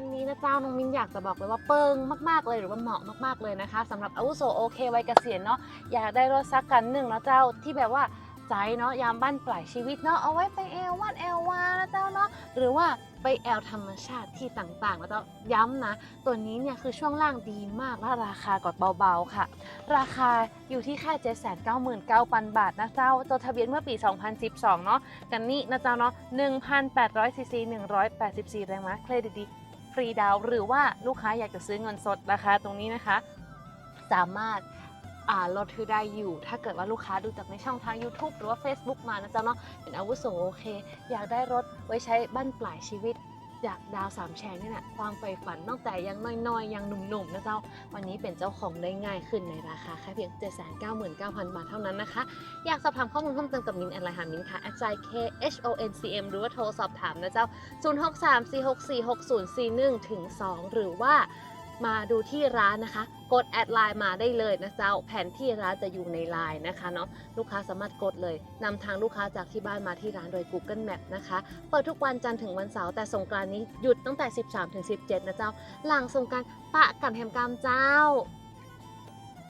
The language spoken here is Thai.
นนี้นะเจ้าน้องมินอยากจะบอกเลยว่าเปิงมากๆเลยหรือว่าเหมาะมากๆเลยนะคะสำหรับอาวุโสโอเควัยเกษียณเนาะอยากได้รถสักกันหนึ่งนะเจ้าที่แบบว่าใจเนาะยามบ้านปลายชีวิตเนาะเอาไว้ไปแอลวัดแอลวานะเจ้าเนาะหรือว่าไปแอลธรรมชาติที่ต่างๆนะเจ้าย้ำนะ ตัวนี้เนี่ยคือช่วงล่างดีมากและราคาก็เบาๆค่ะ ราคาอยู่ที่แค่799,000บาทนะเจ้าจดทะเบียนเมื่อปี 2012 เนาะกันนี่นะเจ้าเนาะ1,800ซีซี184 แรงม้าเครดิตดี ฟรีดาวน์หรือว่าลูกค้าอยากจะซื้อเงินสดนะคะ ตรงนี้นะคะ สามารถอ่าลดคือได้อยู่ ถ้าเกิดว่าลูกค้าดูจากในช่องทาง YouTube หรือว่า Facebook มานะจ๊ะเนาะเป็นอาวุโสโอเค อยากได้รถไว้ใช้บั้นปลายชีวิต อยากดาวสามแฉกนี่แหละความใฝ่ฝันตั้งแต่ยังน้อยๆ ยังหนุ่มๆนะเจ้า วันนี้เป็นเจ้าของได้ง่ายขึ้นในราคาแค่เพียง 799,000 บาทเท่านั้นนะคะ อยากสอบถามข้อมูลเพิ่มเติมกับมินแอนไลน์หามินค่ะ at j k h o n c m หรือว่าโทรสอบถามนะเจ้า 0634646041ถึง2หรือว่า มาดูที่ร้านนะคะ กดแอดไลน์มาได้เลยนะเจ้า แผนที่ร้านจะอยู่ในไลน์นะคะเนาะลูกค้าสามารถกดเลยนำทางลูกค้าจากที่บ้านมาที่ร้านโดย Google Map นะคะ เปิดทุกวันจันทร์ถึงวันเสาร์แต่สงกรานนี้หยุดตั้งแต่ 13ถึง17 นะเจ้า หลังสงกรารปะกันแฮมกามเจ้า